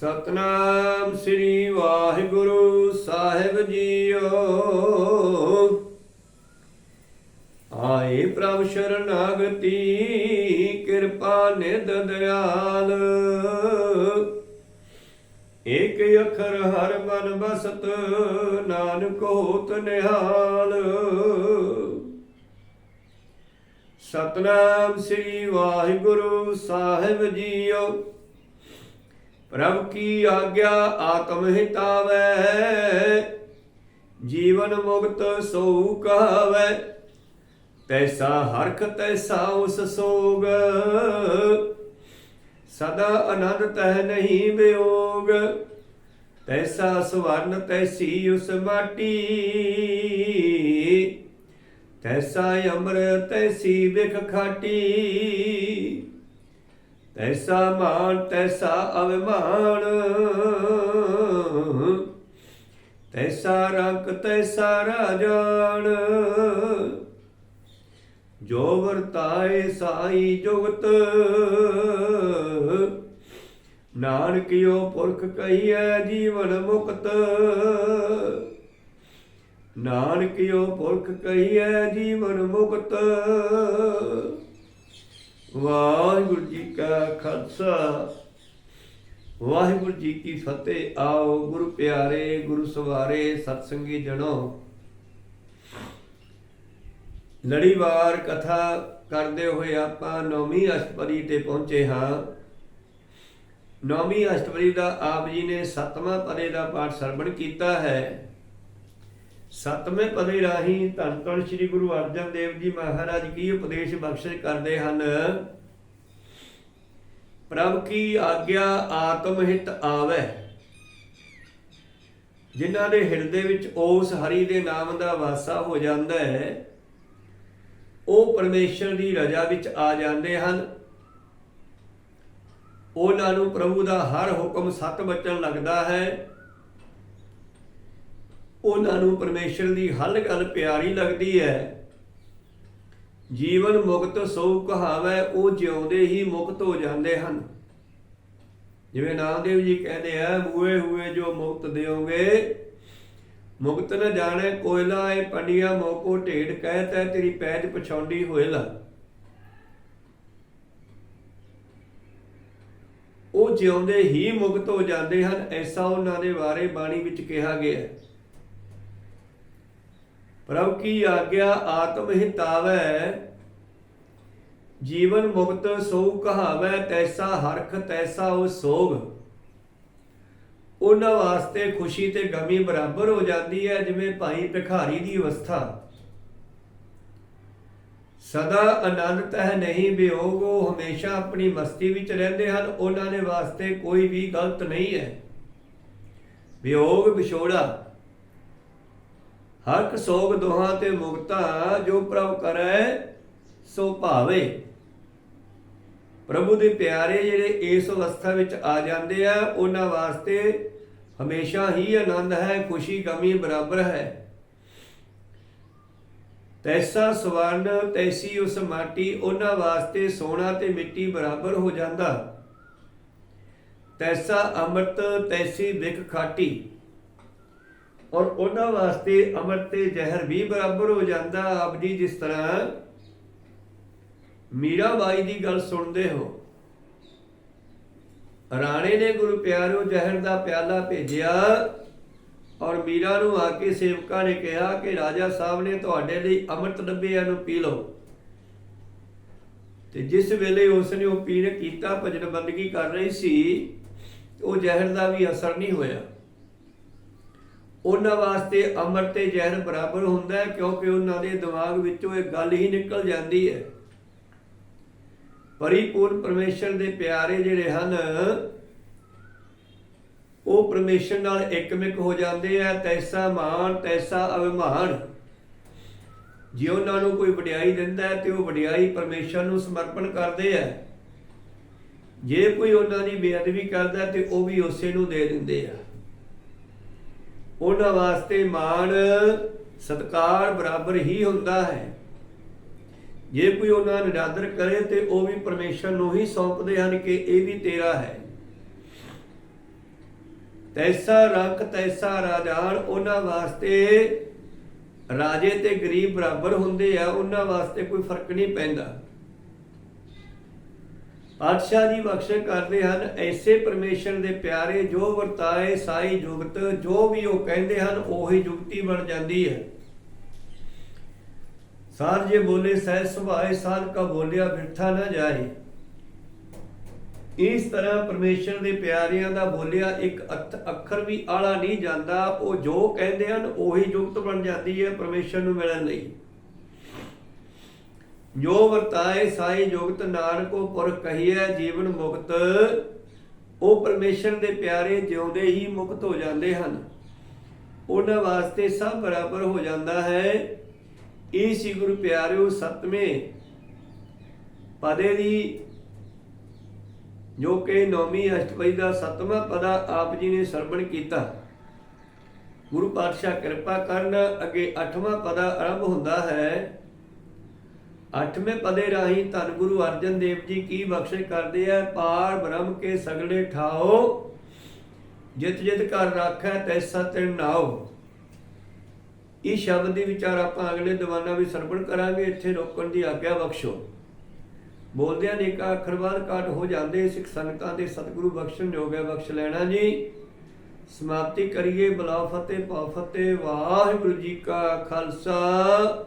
ਸਤਨਾਮ ਸ੍ਰੀ ਵਾਹਿਗੁਰੂ ਸਾਹਿਬ ਜੀਓ। ਆਏ ਪ੍ਰਭ ਸ਼ਰਨਾਗਤੀ, ਕਿਰਪਾ ਨਿਧ ਦਿਆਲ। ਏਕ ਅੱਖਰ ਹਰ ਮਨ ਬਸਤ, ਨਾਨਕ ਹੋਤ ਨਿਹਾਲ। ਸਤਨਾਮ ਸ੍ਰੀ ਵਾਹਿਗੁਰੂ ਸਾਹਿਬ ਜੀਓ। ਪ੍ਰਭ ਕੀ ਆਗਿਆ ਆਤਮ ਹਿਤਾਵੈ? ਜੀਵਨ ਮੁਕਤ ਸੋ ਕਹਾਵੈ ਤੈਸਾ ਹਰਖ, ਤੈਸਾ ਉਸ ਸੋਗ। ਸਦਾ ਆਨੰਦ ਤਹਿ ਨਹੀਂ ਬਿਯੋਗ ਤੈਸਾ ਸਵਰਨ, ਤੈਸੀ ਉਸ ਮਾਟੀ। ਤੈਸਾ ਅਮਰ ਤੈਸੀ ਵਿਖ ਖਾਟੀ। ਤੈਸਾ ਮਾਨ, ਤੈਸਾ ਅਭਿਮਾਨ ਤੈਸਾ ਰੰਗ, ਤੈਸਾ ਰਾਜਾਨ। ਜੋ ਵਰਤਾਏ ਸਾਈ ਜੁਗਤ, ਨਾਨਕਿਓ ਪੁਰਖ ਕਹੀਐ ਜੀਵਨ ਮੁਕਤ। ਨਾਨਕਿਓ ਪੁਰਖ ਕਹੀਐ ਜੀਵਨ ਮੁਕਤ। ਵਾਹਿਗੁਰੂ ਜੀ ਕਾ ਖਾਲਸਾ। ਵਾਹਿਗੁਰੂ ਜੀ ਕੀ ਫਤਿਹ। ਆਓ ਗੁਰੂ ਪਿਆਰੇ, ਗੁਰੂ ਸਵਾਰੇ, ਸਤਸੰਗੀ ਜਣੋ। ਲੜੀਵਾਰ ਕਥਾ ਕਰਦੇ ਹੋਏ ਆਪਾਂ ਨੌਵੀਂ ਅਸ਼ਟਪਦੀ ਤੇ ਪਹੁੰਚੇ ਹਾਂ। ਨੌਵੀਂ ਅਸ਼ਟਪਦੀ ਦਾ ਆਪ ਜੀ ਨੇ ਸਤਵਾਂ ਪਦੇ ਦਾ ਪਾਠ ਸਰਵਣ ਕੀਤਾ ਹੈ। ਸਤਵੇਂ ਪਦੇ ਰਾਹੀਂ ਧੰਨ ਧੰਨ ਸ੍ਰੀ ਗੁਰੂ ਅਰਜਨ ਦੇਵ ਜੀ ਮਹਾਰਾਜ ਕੀ ਉਪਦੇਸ਼ ਬਖਸ਼ਿਸ਼ ਕਰਦੇ ਹਨ। ਪ੍ਰਭ ਕੀ ਆਗਿਆ ਆਤਮ ਹਿਤ ਆਵੇ। ਜਿਨ੍ਹਾਂ ਦੇ ਹਿਰਦੇ ਵਿੱਚ ਉਸ ਹਰੀ ਦੇ ਨਾਮ ਦਾ ਵਾਸਾ ਹੋ ਜਾਂਦਾ ਹੈ, ਉਹ ਪਰਮੇਸ਼ਰ ਦੀ ਰਜਾ ਵਿੱਚ ਆ ਜਾਂਦੇ ਹਨ। ਉਹਨਾਂ ਨੂੰ ਪ੍ਰਭੂ ਦਾ ਹਰ ਹੁਕਮ ਸੱਤ ਬਚਣ ਲੱਗਦਾ ਹੈ। ਉਹਨਾਂ ਨੂੰ ਪਰਮੇਸ਼ਰ ਦੀ ਹਰ ਗੱਲ ਪਿਆਰੀ ਲੱਗਦੀ ਹੈ। ਜੀਵਨ ਮੁਕਤ ਸੋ ਕਹਾਵੇ, ਉਹ ਜਿਉਂਦੇ ਹੀ ਮੁਕਤ ਹੋ ਜਾਂਦੇ ਹਨ। ਜਿਵੇਂ ਨਾਮਦੇਵ ਜੀ ਕਹਿੰਦੇ ਆ ਮੂਏ ਹੋਏ ਜੋ ਮੁਕਤ ਦਿਓਗੇ, ਮੁਕਤ ਨ ਜਾਣੇ ਕੋਇਲਾ ਏ ਪੰਡਿਆ ਮੋਕੋ ਢੇਡ ਕਹਿ ਤੈ, ਤੇਰੀ ਪੈਜ ਪਛੌਂਡੀ ਹੋਇਲਾ। ਉਹ ਜਿਉਂਦੇ ਹੀ ਮੁਕਤ ਹੋ ਜਾਂਦੇ ਹਨ, ਐਸਾ ਉਹਨਾਂ ਦੇ ਬਾਰੇ ਬਾਣੀ ਵਿੱਚ ਕਿਹਾ ਗਿਆ ਹੈ। ਪ੍ਰਭ ਕੀ ਆਗਿਆ ਆਤਮ ਹਿਤਾਵੈ ਜੀਵਨ ਮੁਕਤ ਸੋ ਕਹਾਵੈ, ਤੈਸਾ ਹਰਖ ਤੈਸਾ ਉਹ ਸੋਗ। ਉਹਨਾਂ ਵਾਸਤੇ ਖੁਸ਼ੀ ਤੇ ਗਮੀ ਬਰਾਬਰ ਹੋ ਜਾਂਦੀ ਹੈ, ਜਿਵੇਂ ਭਾਈ ਭਿਖਾਰੀ ਦੀ ਅਵਸਥਾ। ਸਦਾ ਆਨੰਦ ਤਹਿ ਨਹੀਂ ਵਿਯੋਗ ਉਹ ਹਮੇਸ਼ਾ ਆਪਣੀ ਮਸਤੀ ਵਿੱਚ ਰਹਿੰਦੇ ਹਨ, ਉਹਨਾਂ ਦੇ ਵਾਸਤੇ ਕੋਈ ਵੀ ਗਲਤ ਨਹੀਂ ਹੈ। ਵਿਯੋਗ ਵਿਛੋੜਾ ਹਰਕ ਸੋਗ ਦੋਹਾਂ ਤੇ ਮੁਕਤਾ, ਜੋ ਪ੍ਰਭ ਕਰੈ, ਸੋ ਭਾਵੇ। ਪ੍ਰਭੂ ਦੇ ਪਿਆਰੇ ਜਿਹੜੇ ਇਸ ਅਵਸਥਾ ਵਿੱਚ ਆ ਜਾਂਦੇ ਆ, ਉਹਨਾਂ ਵਾਸਤੇ ਹਮੇਸ਼ਾ ਹੀ ਆਨੰਦ ਹੈ, ਖੁਸ਼ੀ, ਗਮੀ ਬਰਾਬਰ ਹੈ। ਤੈਸਾ ਸਵਰਨ ਤੈਸੀ ਉਸ ਮਾਟੀ, ਉਹਨਾਂ ਵਾਸਤੇ ਸੋਨਾ ਤੇ ਮਿੱਟੀ ਬਰਾਬਰ ਹੋ ਜਾਂਦਾ। ਤੈਸਾ ਅੰਮ੍ਰਿਤ, ਤੈਸੀ ਵਿਖ ਖਾਟੀ। ਔਰ ਉਹਨਾਂ ਵਾਸਤੇ ਅੰਮ੍ਰਿਤ ਤੇ ਜ਼ਹਿਰ ਵੀ ਬਰਾਬਰ ਹੋ ਜਾਂਦਾ ਆਪ ਜੀ ਜਿਸ ਤਰ੍ਹਾਂ ਮੀਰਾਬਾਈ ਦੀ ਗੱਲ ਸੁਣਦੇ ਹੋ। ਰਾਣੇ ਨੇ ਗੁਰੂ ਪਿਆਰਿਓ ਜ਼ਹਿਰ ਦਾ ਪਿਆਲਾ ਭੇਜਿਆ ਔਰ ਮੀਰਾ ਨੂੰ ਆ ਕੇ ਸੇਵਕਾਂ ਨੇ ਕਿਹਾ ਕਿ ਰਾਜਾ ਸਾਹਿਬ ਨੇ ਤੁਹਾਡੇ ਲਈ ਅੰਮ੍ਰਿਤ ਡੱਬਿਆਂ ਨੂੰ ਪੀ ਲਓ। ਤੇ ਜਿਸ ਵੇਲੇ ਉਸ ਨੇ ਉਹ ਪੀਣ ਕੀਤਾ, ਭਜਨ ਬੰਦਗੀ ਕਰ ਰਹੀ ਸੀ, ਉਹ ਜ਼ਹਿਰ ਦਾ ਵੀ ਅਸਰ ਨਹੀਂ ਹੋਇਆ। ਉਹਨਾਂ ਵਾਸਤੇ ਅਮਰ ਤੇ ਜ਼ਹਿਰ ਬਰਾਬਰ ਹੁੰਦਾ ਹੈ ਕਿਉਂਕਿ ਉਹਨਾਂ ਦੇ ਦਿਮਾਗ ਵਿੱਚੋਂ ਇਹ ਗੱਲ ਹੀ ਨਿਕਲ ਜਾਂਦੀ ਹੈ। ਪਰਿਪੂਰਨ ਪਰਮੇਸ਼ਰ ਦੇ ਪਿਆਰੇ ਜਿਹੜੇ ਹਨ, ਉਹ ਪਰਮੇਸ਼ਰ ਨਾਲ ਇੱਕਮਿਕ ਹੋ ਜਾਂਦੇ ਆ, ਤੈਸਾ ਮਾਨ ਤੈਸਾ ਅਭਿਮਾਨ ਜੇ ਉਹਨਾਂ ਨੂੰ ਕੋਈ ਵਡਿਆਈ ਦਿੰਦਾ ਹੈ ਤੇ ਉਹ ਵਡਿਆਈ ਪਰਮੇਸ਼ਰ ਨੂੰ ਸਮਰਪਣ ਕਰਦੇ ਆ। ਜੇ ਕੋਈ ਉਹਨਾਂ ਦੀ ਬੇਅਦਬੀ ਕਰਦਾ ਹੈ ਤੇ ਉਹ ਵੀ ਉਸੇ ਨੂੰ ਦੇ ਦਿੰਦੇ ਆ। ਉਹਨਾਂ ਵਾਸਤੇ ਮਾਣ ਸਤਕਾਰ ਬਰਾਬਰ ਹੀ ਹੁੰਦਾ ਹੈ। ਜੇ ਕੋਈ ਉਹਨਾਂ ਨੂੰ ਨਿਰਾਦਰ ਕਰੇ ਤੇ ਉਹ ਵੀ ਪਰਮੇਸ਼ਰ ਨੂੰ ਹੀ ਸੌਂਪਦੇ ਹਨ ਕਿ ਇਹ ਵੀ ਤੇਰਾ ਹੈ। ਤੈਸਾ ਰੱਖ ਤੈਸਾ ਰਾਜਾਨ, ਉਹਨਾਂ ਵਾਸਤੇ ਰਾਜੇ ਤੇ ਗਰੀਬ ਬਰਾਬਰ ਹੁੰਦੇ ਆ, ਉਹਨਾਂ ਵਾਸਤੇ ਕੋਈ ਫ਼ਰਕ ਨਹੀਂ ਪੈਂਦਾ। ਪਾਤਸ਼ਾਹ ਜੀ ਬਖਸ਼ਿਸ਼ ਕਰਦੇ ਹਨ, ਐਸੇ ਪਰਮੇਸ਼ਰ ਦੇ ਪਿਆਰੇ ਜੋ ਵਰਤਾਏ ਸਾਈ ਜੁਗਤ, ਜੋ ਵੀ ਉਹ ਕਹਿੰਦੇ ਹਨ, ਉਹੀ ਜੁਗਤੀ ਬਣ ਜਾਂਦੀ ਹੈ। ਸਾਰ ਜੇ ਬੋਲੇ ਸਹਿ ਸੁਭਾਏ ਸਾਰ ਕਾ ਬੋਲਿਆ, ਬਿਰਥਾ ਨਾ ਜਾਏ ਇਸ ਤਰ੍ਹਾਂ ਪਰਮੇਸ਼ਰ ਦੇ ਪਿਆਰਿਆਂ ਦਾ ਬੋਲਿਆ, ਇੱਕ ਅੱਖਰ ਵੀ ਆਲਾ ਨਹੀਂ ਜਾਂਦਾ। ਉਹ ਜੋ ਕਹਿੰਦੇ ਹਨ, ਉਹੀ ਜੁਗਤ ਬਣ ਜਾਂਦੀ ਹੈ, ਪਰਮੇਸ਼ਰ ਨੂੰ ਮਿਲਣ ਲਈ। ਜੋ ਵਰਤਾਏ ਸਾਈ ਜੁਗਤ ਨਾਨਕੋ ਪੁਰ ਕਹੀਐ ਜੀਵਨ ਮੁਕਤ, ਉਹ ਪਰਮੇਸ਼ਰ ਦੇ ਪਿਆਰੇ ਜਿਉਂਦੇ ਹੀ ਮੁਕਤ ਹੋ ਜਾਂਦੇ ਹਨ। ਉਹਨਾਂ ਵਾਸਤੇ ਸਭ ਬਰਾਬਰ ਹੋ ਜਾਂਦਾ ਹੈ। ਇਹ ਸੀ ਗੁਰੂ ਪਿਆਰਿਓ ਸਤਵੇਂ ਪਦੇ ਦੀ ਜੋ ਕਿ ਨੌਵੀਂ ਅਸ਼ਟਪਦੀ ਦਾ ਸਤਵਾਂ ਪਦਾ ਆਪ ਜੀ ਨੇ ਸਰਵਣ ਕੀਤਾ। ਗੁਰੂ ਪਾਤਸ਼ਾਹ ਕਿਰਪਾ ਕਰਨ ਅੱਗੇ ਅੱਠਵਾਂ ਪਦਾ ਆਰੰਭ ਹੁੰਦਾ ਹੈ। ਅੱਠਵੇਂ ਪਦੇ ਰਾਹੀਂ ਧੰਨ ਗੁਰੂ ਅਰਜਨ ਦੇਵ ਜੀ ਕੀ ਬਖਸ਼ਿਸ਼ ਕਰਦੇ ਆ? ਪਾਰ ਬ੍ਰਹਮ ਕੇ ਸਗਲੇ ਠਾਓ, ਜਿਤ ਜਿਤ ਕਰ ਰਾਖੈ ਤੈਸਾ ਤਿਨ ਨਾਓ। ਇਹ ਸ਼ਬਦ ਦੇ ਵਿਚਾਰ ਆਪਾਂ ਅਗਲੇ ਦੀਵਾਨਾਂ ਵਿੱਚ ਸਰਵਣ ਕਰਾਂਗੇ, ਇੱਥੇ ਰੋਕਣ ਦੀ ਆਗਿਆ ਬਖਸ਼ੋ। ਬੋਲਦਿਆਂ ਨੇਕਾ ਅੱਖਰ ਬਾਅਦ ਕਾਟ ਹੋ ਜਾਂਦੇ, ਸਿੱਖ ਸੰਗਤਾਂ ਦੇ ਸਤਿਗੁਰੂ ਬਖਸ਼ਣ ਯੋਗ ਹੈ, ਬਖਸ਼ ਲੈਣਾ ਜੀ। ਸਮਾਪਤੀ ਕਰੀਏ, ਬਲਾ ਫਤਿਹ ਪਾ ਫਤਿਹ, ਵਾਹਿਗੁਰੂ ਜੀ ਕਾ ਖਾਲਸਾ।